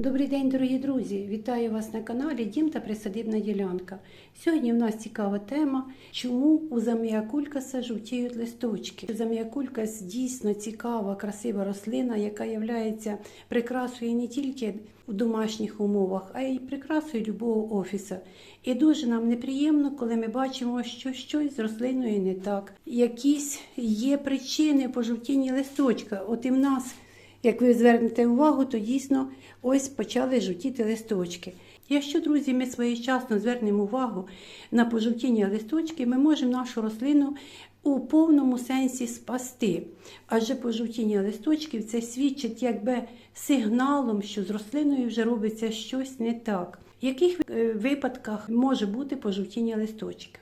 Добрий день, дорогі друзі! Вітаю вас на каналі Дім та Присадибна ділянка. Сьогодні в нас цікава тема, чому у заміакулькаса жовтіють листочки. Заміакулькас дійсно цікава, красива рослина, яка є прикрасою не тільки в домашніх умовах, а й прикрасою любого офісу. І дуже нам неприємно, коли ми бачимо, що щось з рослиною не так. Якісь є причини пожовтіння листочка. От і в нас. Як ви звернете увагу, то дійсно ось почали жовтіти листочки. Якщо, друзі, ми своєчасно звернемо увагу на пожовтіння листочків, ми можемо нашу рослину у повному сенсі спасти. Адже пожовтіння листочків це свідчить якби сигналом, що з рослиною вже робиться щось не так. В яких е, випадках може бути пожовтіння листочків?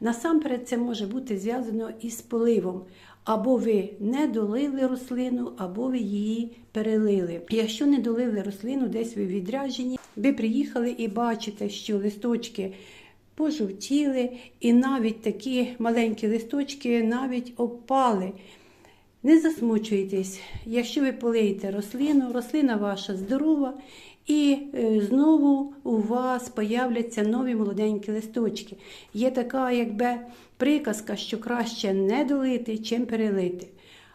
Насамперед, це може бути зв'язано із поливом. Або ви не долили рослину, або ви її перелили. Якщо не долили рослину, десь ви відряджені, ви приїхали і бачите, що листочки пожовтіли, і навіть такі маленькі листочки навіть опали. Не засмучуйтесь, якщо ви полиєте рослину, рослина ваша здорова, і е, знову у вас появляться нові молоденькі листочки. Є така, якби приказка, що краще не долити, чим перелити.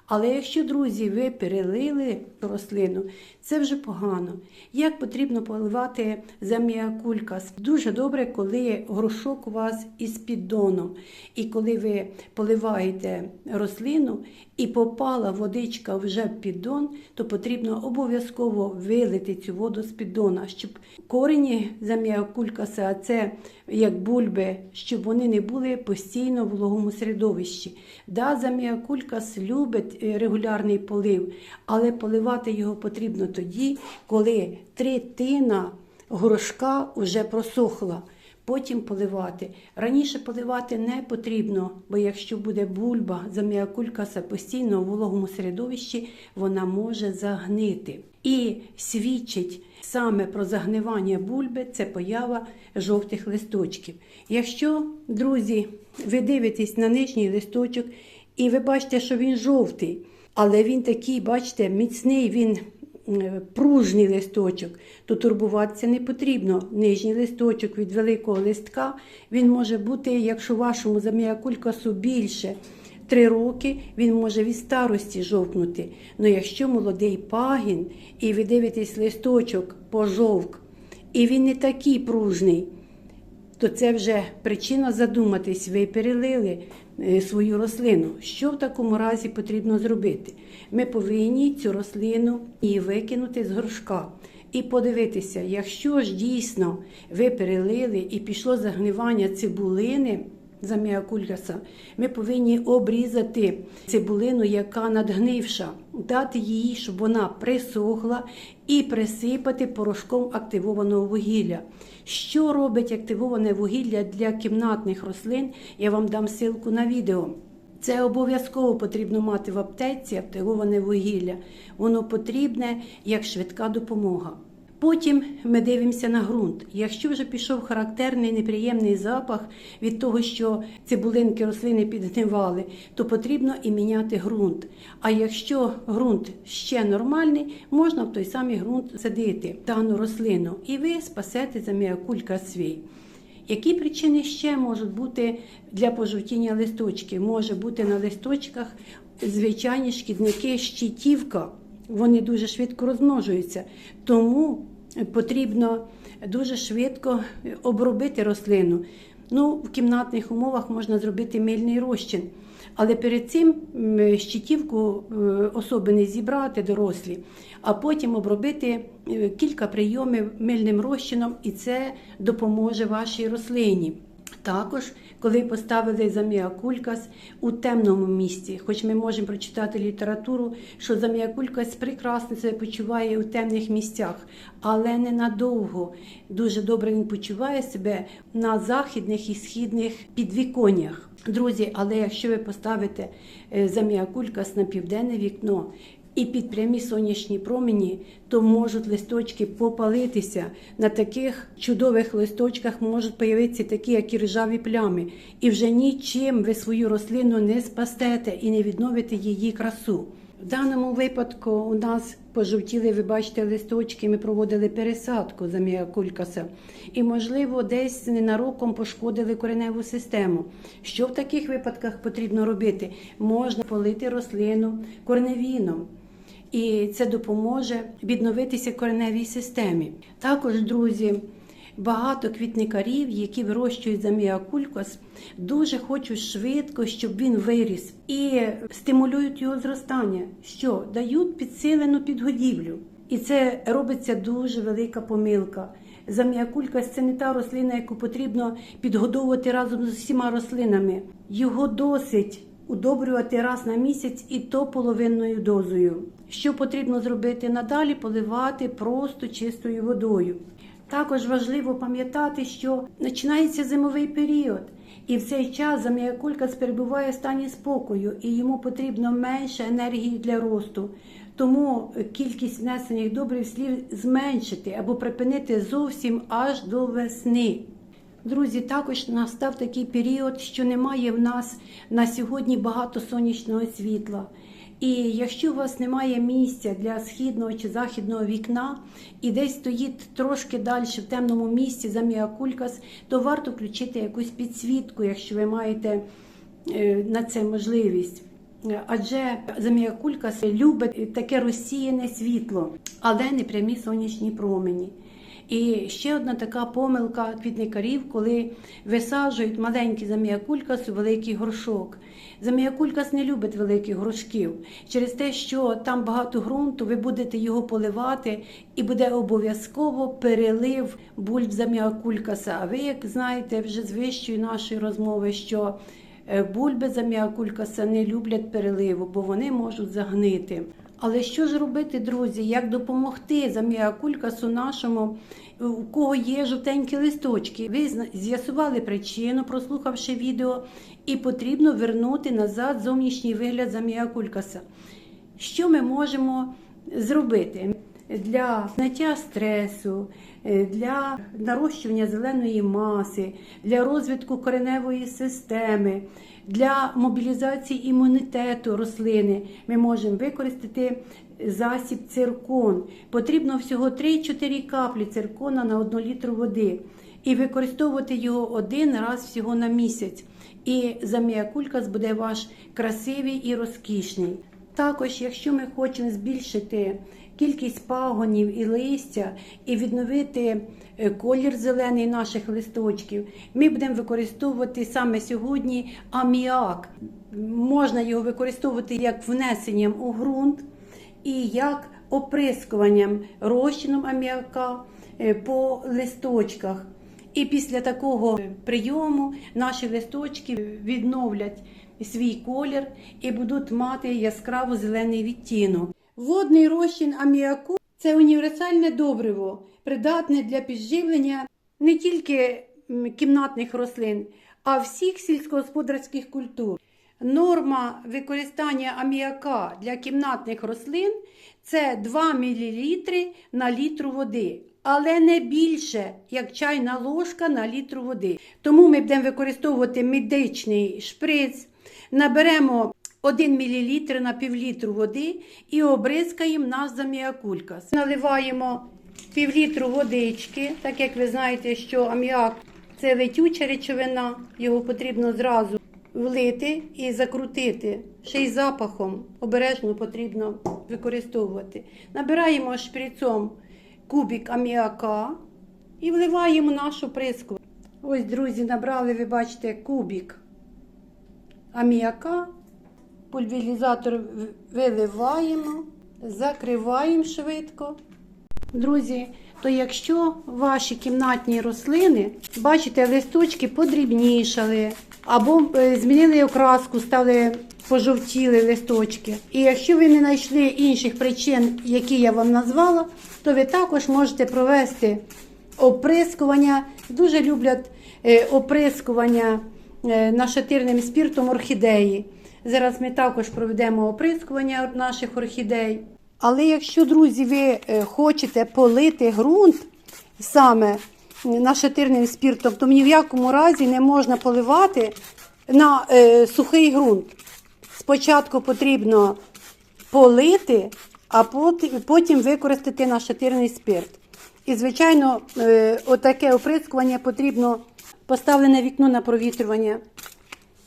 Але якщо, друзі, ви перелили рослину, це вже погано. Як потрібно поливати заміакулькас? Дуже добре, коли горшок у вас із піддоном. І коли ви поливаєте рослину і попала водичка вже в піддон, то потрібно обов'язково вилити цю воду з піддона, щоб корені заміакулькаса, це як бульби, щоб вони не були постійно в вологому середовищі. Да, заміакулькас любить е, регулярний полив, але поливати його потрібно тоді, коли третина горошка вже просохла. Потім поливати. Раніше поливати не потрібно, бо якщо буде бульба, заміакулькаса постійно у вологому середовищі, вона може загнити. І свідчить саме про загнивання бульби це поява жовтих листочків. Якщо, друзі, ви дивитесь на нижній листочок і ви бачите, що він жовтий, але він такий, бачите, міцний, він пружний листочок, то турбуватися не потрібно. Нижній листочок від великого листка він може бути, якщо вашому заміакулькасу більше. Три роки він може від старості жовкнути. Ну якщо молодий пагін, і ви дивитесь листочок пожовк, і він не такий пружний, то це вже причина задуматись, ви перелили е, свою рослину. Що в такому разі потрібно зробити? Ми повинні цю рослину і викинути з горшка. І подивитися, якщо ж дійсно ви перелили і пішло загнивання цибулини заміакулькаса, ми повинні обрізати цибулину, яка надгнивша, дати її, щоб вона присохла, і присипати порошком активованого вугілля. Що робить активоване вугілля для кімнатних рослин? Я вам дам ссылку на відео. Це обов'язково потрібно мати в аптеці активоване вугілля. Воно потрібне як швидка допомога. Потім ми дивимося на ґрунт. Якщо вже пішов характерний неприємний запах від того, що цибулинки рослини підгнивали, то потрібно і міняти ґрунт. А якщо ґрунт ще нормальний, можна в той самий ґрунт садити дану рослину, і ви спасете заміакулька свій. Які причини ще можуть бути для пожовтіння листочків? Може бути на листочках звичайні шкідники щитівка. Вони дуже швидко розмножуються. Тому потрібно дуже швидко обробити рослину. Ну, В кімнатних умовах можна зробити мильний розчин. Але перед цим щитівку особи особини зібрати дорослі, а потім обробити е, кілька прийомів мильним розчином, і це допоможе вашій рослині. Також, коли поставили заміакулькас у темному місці, хоч ми можемо прочитати літературу, що заміакулькас прекрасно себе почуває у темних місцях, але не надовго. Дуже добре він почуває себе на західних і східних підвіконнях. Друзі, але якщо ви поставите е, заміакулькас на південне вікно, і під прямі сонячні промені, то можуть листочки попалитися. На таких чудових листочках можуть появитися такі, як і ржаві плями. І вже нічим ви свою рослину не спастете і не відновите її красу. В даному випадку у нас пожовтіли, ви бачите, листочки, ми проводили пересадку заміакулькаса. І, можливо, десь ненароком пошкодили кореневу систему. Що в таких випадках потрібно робити? Можна полити рослину корневіном. І це допоможе відновитися кореневій системі. Також, друзі, багато квітникарів, які вирощують заміакулькос, дуже хочуть швидко, щоб він виріс, і стимулюють його зростання, що дають підсилену підгодівлю. І це робиться дуже велика помилка. Заміакулькас це не та рослина, яку потрібно підгодовувати разом з усіма рослинами. Його досить удобрювати раз на місяць і то половинною дозою. Що потрібно зробити надалі? Поливати просто чистою водою. Також важливо пам'ятати, що починається зимовий період, і в цей час заміакулькас перебуває в стані спокою, і йому потрібно менше енергії для росту. Тому кількість внесених добрив слід зменшити або припинити зовсім аж до весни. Друзі, також настав такий період, що немає в нас на сьогодні багато сонячного світла. І якщо у вас немає місця для східного чи західного вікна, і десь стоїть трошки далі в темному місці заміакулькас, то варто включити якусь підсвітку, якщо ви маєте е, на це можливість. Адже заміакулькас любить таке розсіяне світло, але не прямі сонячні промені. І ще одна така помилка квітникарів, коли висаджують маленький заміакулькас у великий горшок. Заміакулькас не любить великих горшків через те, що там багато ґрунту, ви будете його поливати, і буде обов'язково перелив бульб заміакулькаса. А ви, як знаєте, вже з вищої нашої розмови, що е, бульби заміакулькаса не люблять переливу, бо вони можуть загнити. Але що ж робити, друзі? Як допомогти заміакулькасу нашому, у кого є жовтенькі листочки? Ви з'ясували причину, прослухавши відео, і потрібно вернути назад зовнішній вигляд заміакулькаса. Що ми можемо зробити? Для зняття стресу, е, для нарощування зеленої маси, для розвитку кореневої системи, для мобілізації імунітету рослини ми можемо використати засіб циркон. Потрібно всього 3-4 каплі циркона на 1 літр води і використовувати його один раз всього на місяць. І заміакулькас буде ваш красивий і розкішний. Також, якщо ми хочемо збільшити кількість пагонів і листя і відновити е, колір зелений наших листочків, ми будемо використовувати саме сьогодні аміак. Можна його використовувати як внесенням у ґрунт і як оприскуванням розчином аміака е, по листочках. І після такого прийому наші листочки відновлять свій колір і будуть мати яскраво зелений відтінок. Водний розчин аміаку це універсальне добриво, придатне для підживлення не тільки кімнатних рослин, а всіх сільськогосподарських культур. Норма використання аміака для кімнатних рослин це 2 мл на літру води, але не більше, як чайна ложка на літру води. Тому ми будемо використовувати медичний шприц, наберемо 1 мл на півлітру води і обризкаємо наш заміакулькас. Наливаємо півлітру водички, так як ви знаєте, що аміак це летюча речовина, його потрібно зразу влити і закрутити. Ще й запахом обережно потрібно використовувати. Набираємо шприцом кубик аміака і вливаємо нашу приску. Ось, друзі, набрали, ви бачите, кубик аміака. Пульверізатор виливаємо, закриваємо швидко. Друзі, то якщо ваші кімнатні рослини, бачите, листочки подрібнішали, або е, змінили окраску, стали пожовтіли листочки. І якщо ви не знайшли інших причин, які я вам назвала, то ви також можете провести оприскування. Дуже люблять е, оприскування е, нашатирним спіртом орхідеї. Зараз ми також проведемо оприскування наших орхідей. Але якщо, друзі, ви е, хочете полити ґрунт саме нашатирним спіртом, то ні в якому разі не можна поливати на е, сухий ґрунт. Спочатку потрібно полити, а потім використати на шатирний спирт. І, звичайно, е, отаке оприскування потрібно поставлене вікно на провітрювання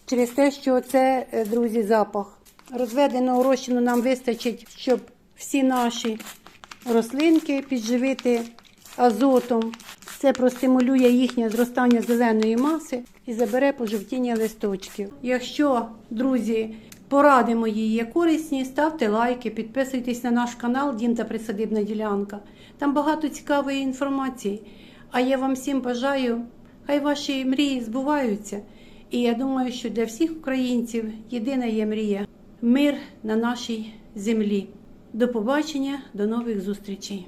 через те, що це, е, друзі, запах. Розведеного розчину нам вистачить, щоб всі наші рослинки підживити азотом. Це простимулює їхнє зростання зеленої маси і забере пожовтіння листочків. Якщо, друзі, поради мої є корисні, ставте лайки, підписуйтесь на наш канал Дім та Присадибна ділянка. Там багато цікавої інформації. А я вам всім бажаю, хай ваші мрії збуваються. І я думаю, що для всіх українців єдина є мрія мир на нашій землі. До побачення, до нових зустрічей.